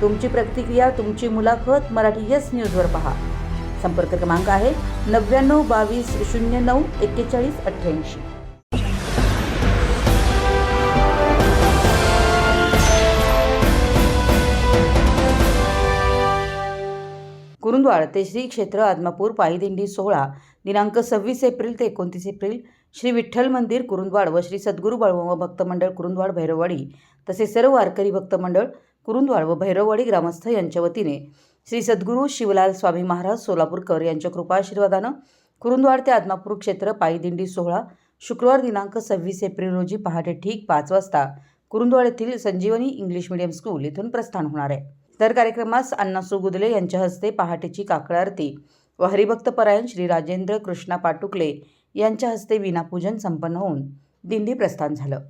तुमची प्रतिक्रिया तुमची मुलाखत मराठी येस न्यूजवर पहा. संपर्क क्रमांक आहे नव्याण्णव बावीस शून्य नऊ एक्केचाळीस अठ्ठ्याऐंशी. कुरुंदवाड ते श्री क्षेत्र आदमापूर पायीदिंडी सोहळा दिनांक सव्वीस एप्रिल ते एकोणतीस एप्रिल श्री विठ्ठल मंदिर कुरुंदवाड व श्री सद्गुरू बाळूमामा भक्तमंडळ कुरुंदवाड भैरववाडी तसेच सर्व वारकरी भक्त मंडळ कुरुंदवाड व भैरववाडी ग्रामस्थ यांच्या वतीने श्री सद्गुरू शिवलाल स्वामी महाराज सोलापूरकर यांच्या कृपाशीर्वादानं कुरुंदवाड ते आदमापूर क्षेत्र पायीदिंडी सोहळा शुक्रवार दिनांक सव्वीस एप्रिल रोजी पहाटे ठीक पाच वाजता कुरुंदवाड येथील संजीवनी इंग्लिश मीडियम स्कूल इथून प्रस्थान होणार आहे. तर कार्यक्रमास अण्णा सुगुदले यांच्या हस्ते पहाटेची काकड आरती व हरिभक्त परायण श्री राजेंद्र कृष्णा पाटुकले यांच्या हस्ते विनापूजन संपन्न होऊन दिंडी प्रस्थान झालं.